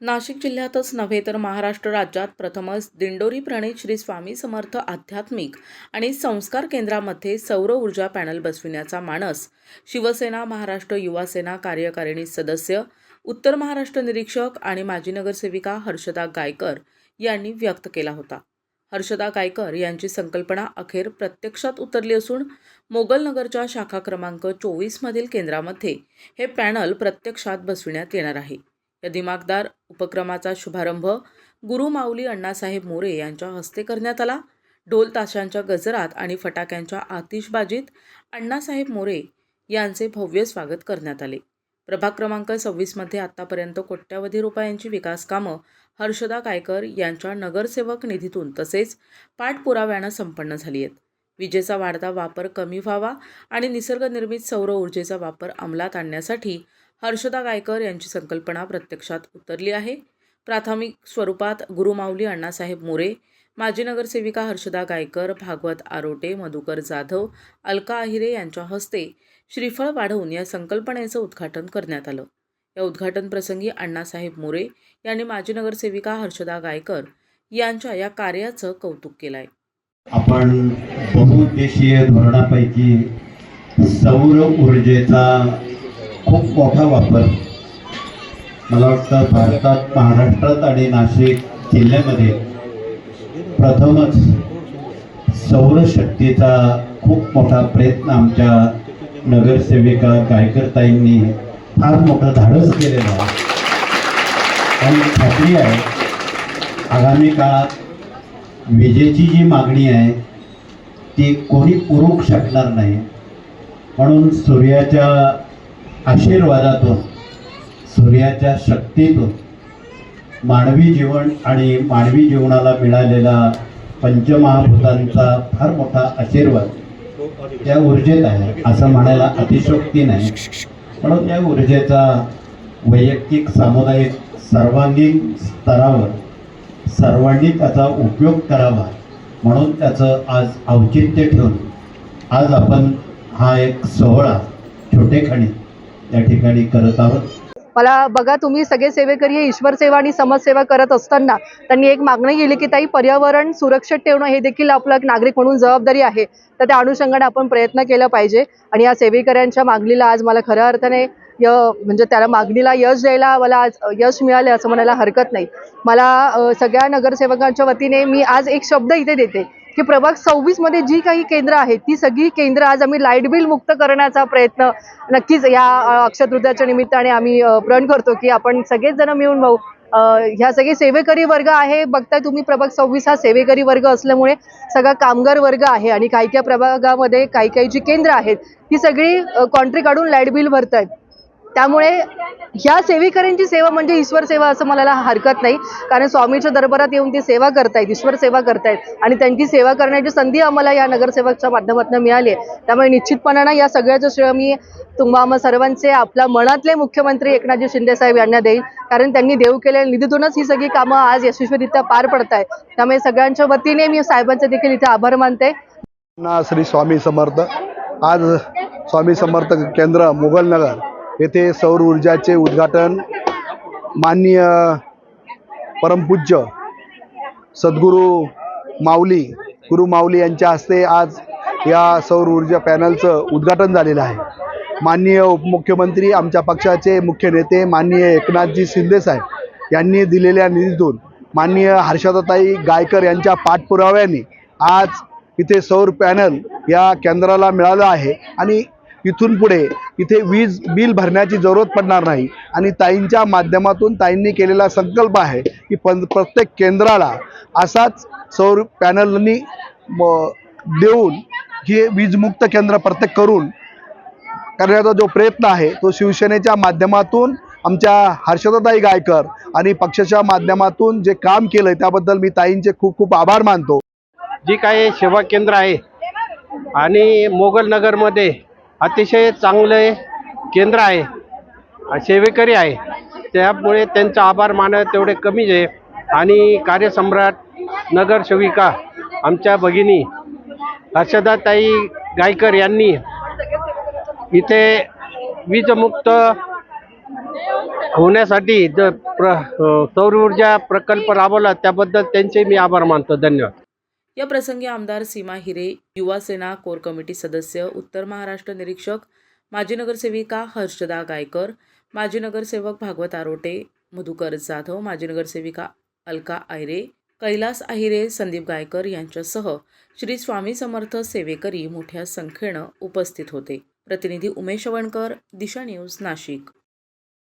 नाशिक जिल्ह्यातच नव्हे तर महाराष्ट्र राज्यात प्रथमच दिंडोरी प्रणित श्री स्वामी समर्थ आध्यात्मिक आणि संस्कार केंद्रामध्ये सौर ऊर्जा पॅनल बसविण्याचा मानस शिवसेना महाराष्ट्र युवा सेना कार्यकारिणी सदस्य उत्तर महाराष्ट्र निरीक्षक आणि माजी नगरसेविका हर्षदा गायकर यांनी व्यक्त केला होता. हर्षदा गायकर यांची संकल्पना अखेर प्रत्यक्षात उतरली असून मोगलनगरच्या शाखा क्रमांक चोवीसमधील केंद्रामध्ये हे पॅनल प्रत्यक्षात बसविण्यात येणार आहे. या दिमागदार उपक्रमाचा शुभारंभ गुरु माऊली अण्णासाहेब मोरे यांच्या हस्ते करण्यात आला. ढोल ताशांच्या गजरात आणि फटाक्यांच्या आतिषबाजीत अण्णासाहेब मोरे यांचे भव्य स्वागत करण्यात आले. प्रभाग क्रमांक सव्वीसमध्ये आत्तापर्यंत कोट्यावधी रुपयांची विकास कामं हर्षदा कायकर यांच्या नगरसेवक निधीतून तसेच पाठपुराव्यानं संपन्न झाली आहेत. विजेचा वाढता वापर कमी व्हावा आणि निसर्गनिर्मित सौर ऊर्जेचा वापर अंमलात आणण्यासाठी हर्षदा गायकर यांची संकल्पना प्रत्यक्षात उतरली आहे. प्राथमिक स्वरूपात गुरुमाऊली अण्णासाहेब मोरे माजी नगरसेविका हर्षदा गायकर भागवत आरोटे मधुकर जाधव अलका अहिरे यांच्या हस्ते श्रीफळ वाढवून या संकल्पनेचं उद्घाटन करण्यात आलं. या उद्घाटन प्रसंगी अण्णासाहेब मोरे यांनी माजी नगरसेविका हर्षदा गायकर यांच्या या कार्याचं कौतुक केलं आहे आपण बहुउद्देशीय धोरणापैकी सौर ऊर्जेचा खूप मोठा वापर. मला वाटतं भारतात महाराष्ट्रात आणि नाशिक जिल्ह्यामध्ये प्रथमच सौरशक्तीचा खूप मोठा प्रयत्न आमच्या नगरसेविका गायकरताईंनी फार मोठं धाडस केलेलं आहे. आणि खात्री आहे आगामी काळात विजेची जी मागणी आहे ती कोणी पुरू शकणार नाही. म्हणून सूर्याच्या आशीर्वादातून सूर्याच्या शक्तीतून मानवी जीवन आणि मानवी जीवनाला मिळालेला पंचमहाभूतांचा फार मोठा आशीर्वाद त्या ऊर्जेत आहे असं म्हणायला अतिशोक्ती नाही. म्हणून त्या ऊर्जेचा वैयक्तिक सामुदायिक सर्वांगीण स्तरावर सर्वांनी त्याचा उपयोग करावा म्हणून त्याचं आज औचित्य ठेवून आज आपण हा एक सोहळा छोटेखणी या ठिकाणी करत आहोत. मला बघा तुम्ही सगळे सेवेकरी हे ईश्वर सेवा आणि समाजसेवा करत असताना त्यांनी एक मागणी केली की ताई पर्यावरण सुरक्षित ठेवणं हे देखील आपलं एक नागरिक म्हणून जबाबदारी आहे. तर त्या अनुषंगाने आपण प्रयत्न केला पाहिजे. आणि या सेवेकऱ्यांच्या मागणीला आज मला खऱ्या अर्थाने य म्हणजे त्याला मागणीला यश द्यायला मला आज यश मिळाले असं म्हणायला हरकत नाही. मला सगळ्या नगरसेवकांच्या वतीने मी आज एक शब्द इथे देते. की प्रभाग सव्वीसमध्ये जी काही केंद्र आहेत ती सगळी केंद्र आज आम्ही लाइट बिल मुक्त करण्याचा प्रयत्न नक्कीच या अ, निमित्ताने आम्ही प्रण करतो की आपण सगळेच जण मिळून भाऊ ह्या सगळे सेवेकरी वर्ग आहे बघताय तुम्ही प्रभाग सव्वीस हा सेवेकरी वर्ग असल्यामुळे सगळा कामगार वर्ग आहे आणि काही काही प्रभागामध्ये काही काही जी केंद्र आहेत ती सगळी कॉन्ट्री काढून लाइट बिल भरतायत. त्यामुळे ह्या सेवेकऱ्यांची सेवा म्हणजे ईश्वर सेवा असं म्हणायला हरकत नाही. कारण स्वामीच्या दरबारात येऊन ती सेवा करतायत ईश्वर सेवा करतायत. आणि त्यांची सेवा करण्याची संधी आम्हाला या नगरसेवकच्या माध्यमातून मिळाली आहे. त्यामुळे निश्चितपणानं या सगळ्याचं श्रेय मी तुम्हा सर्वांचे आपल्या मनातले मुख्यमंत्री एकनाथजी शिंदेसाहेब यांना देईल कारण त्यांनी देऊ केलेल्या निधीतूनच ही सगळी कामं आज यशस्वीरित्या पार पडत आहेत त्यामुळे सगळ्यांच्या वतीने मी साहेबांचे देखील इथे आभार मानते. श्री स्वामी समर्थ. आज स्वामी समर्थ केंद्र मुघलनगर येथे सौर ऊर्जाचे उद्घाटन माननीय परमपूज्य सद्गुरू माऊली गुरु माऊली यांच्या हस्ते आज या सौर ऊर्जा पॅनलचं उद्घाटन झालेलं आहे. माननीय उपमुख्यमंत्री आमच्या पक्षाचे मुख्य नेते माननीय एकनाथजी शिंदेसाहेब यांनी दिलेल्या निधीतून माननीय हर्षदाताई गायकर यांच्या पाठपुराव्याने आज इथे सौर पॅनल या केंद्राला मिळालं आहे. आणि इथून पुढे इथे वीज बिल भरण्याची जरूरत पडणार नाही. आणि ताईंच्या माध्यमातून ताईंनी केलेला संकल्प आहे की पण प्रत्येक केंद्राला असाच सौर पॅनलनी देऊन हे वीजमुक्त केंद्र प्रत्येक करून करण्याचा जो प्रयत्न आहे तो शिवसेनेच्या माध्यमातून आमच्या हर्षदाताई गायकर आणि पक्षाच्या माध्यमातून जे काम केलंय त्याबद्दल मी ताईंचे खूप खूप आभार मानतो. जी काही सेवा केंद्र आहे आणि मोगलनगरमध्ये अतिशय चांगले केंद्र आहे सेवेकरी आहे. त्यामुळे त्यांचा आभार मानणं तेवढे कमीच आहे. आणि कार्यसम्राट नगरसेविका आमच्या भगिनी हर्षदाताई गायकर यांनी इथे वीजमुक्त होण्यासाठी ज प्र सौर ऊर्जा प्रकल्प राबवला. त्याबद्दल त्यांचे मी आभार मानतो. धन्यवाद. या प्रसंगी आमदार सीमा हिरे युवा सेना कोर कमिटी सदस्य उत्तर महाराष्ट्र निरीक्षक माजी नगरसेविका हर्षदा गायकर माजी नगरसेवक भागवत आरोटे मधुकर जाधव माजी नगरसेविका अलका आयरे कैलास आहिरे संदीप गायकर यांच्यासह श्री स्वामी समर्थ सेवेकरी मोठ्या संख्येनं उपस्थित होते. प्रतिनिधी उमेश वणकर दिशा न्यूज नाशिक.